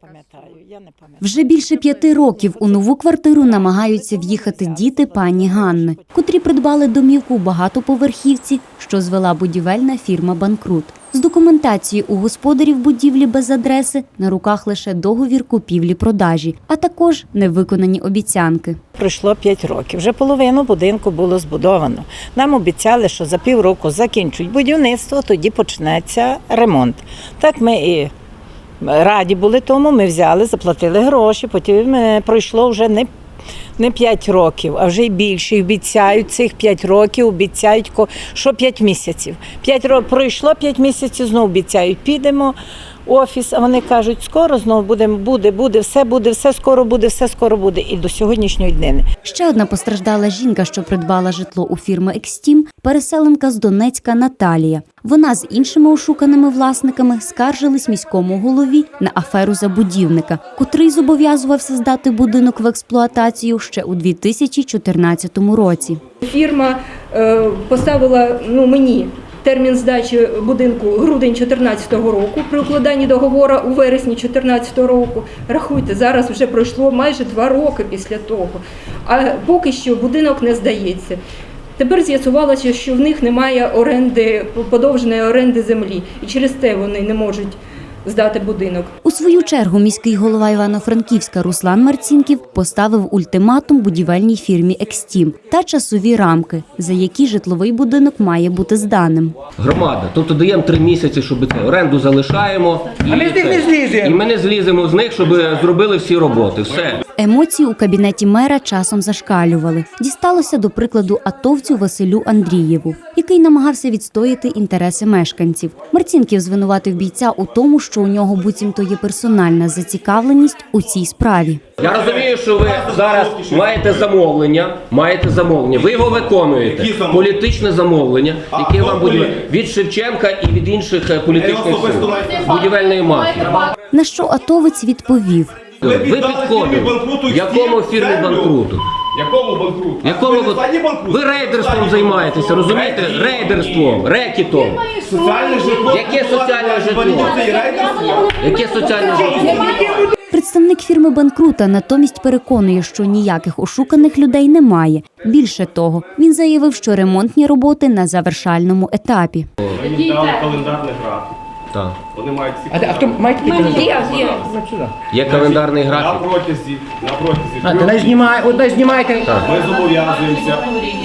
пам'ятаю, я не пам'ятаю. Вже більше п'яти років у нову квартиру намагаються в'їхати діти пані Ганни, котрі придбали домівку у багатоповерхівці, що звела будівельна фірма Банкрут. З документації у господарів будівлі без адреси на руках лише договір купівлі-продажі, а також невиконані обіцянки. Пройшло 5 років. Вже половину будинку було збудовано. Нам обіцяли, що за півроку закінчують будівництво, тоді почнеться ремонт. Так ми і раді були тому. Ми взяли, заплатили гроші. Потім е, пройшло вже не. Не 5 років, а вже й більше. І Обіцяють цих 5 років, обіцяють, що 5 місяців. 5 років пройшло 5 місяців, знову обіцяють. Підемо в офіс, а вони кажуть, скоро знову буде, буде, буде, все буде, все скоро буде, все скоро буде. І до сьогоднішньої днини. Ще одна постраждала жінка, що придбала житло у фірми Екстім, переселенка з Донецька Наталія. Вона з іншими ошуканими власниками скаржились міському голові на аферу забудівника, котрий зобов'язувався здати будинок в експлуатацію ще у 2014 році. Фірма е, поставила ну, мені термін здачі будинку грудень 2014 року при укладанні договору у вересні 2014 року. Рахуйте, зараз вже пройшло майже два роки після того, а поки що будинок не здається. Тепер з'ясувалося, що в них немає оренди, подовженої оренди землі, і через те вони не можуть здати будинок. У свою чергу міський голова Івано-Франківська Руслан Марцінків поставив ультиматум будівельній фірмі Екстім та часові рамки, за які житловий будинок має бути зданим. Громада. Тобто даємо три місяці, щоб це оренду залишаємо. І, А ми з них не це- зліземо. і ми не зліземо з них, щоб зробили всі роботи. Все. Емоції у кабінеті мера часом зашкалювали. Дісталося до прикладу атовцю Василю Андрієву, який намагався відстояти інтереси мешканців. Марцінків звинуватив бійця у тому, що у нього буцімто є персональна зацікавленість у цій справі. Я розумію, що ви зараз маєте замовлення, маєте замовлення. Ви його виконуєте. Політичне замовлення, яке вам буде від Шевченка і від інших е, політичних сил. будівельної мафії. На що атовець відповів: Ви віддали банкруту Якому фірмі землю? банкруту? Якому банкруту? Якому ви ви, ви рейдерством займаєтеся, розумієте? Рейдерством, рекетом. Соціальне житло. Яке соціальне житло? Яке соціальне житло? Представник фірми банкрута натомість переконує, що ніяких ошуканих людей немає. Більше того, він заявив, що ремонтні роботи на завершальному етапі. Мені дали календарний графік. Так. Вони мають всі А, а хто мають такі Є, є. Є календарний на графік. протязі, на протязі А, трьох то не знімає, от не ми зобов'язуємося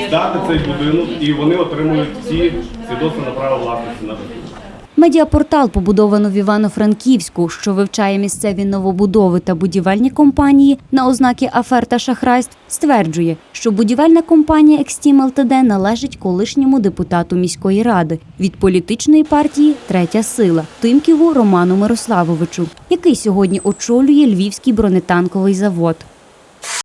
здати цей будинок і вони отримують всі свідоцтва на право власності на житло. Медіапортал побудовано в Івано-Франківську, що вивчає місцеві новобудови та будівельні компанії на ознаки афер та шахрайств, стверджує, що будівельна компанія Екстім ЛТД належить колишньому депутату міської ради від політичної партії Третя сила Тимківу Роману Мирославовичу, який сьогодні очолює Львівський бронетанковий завод.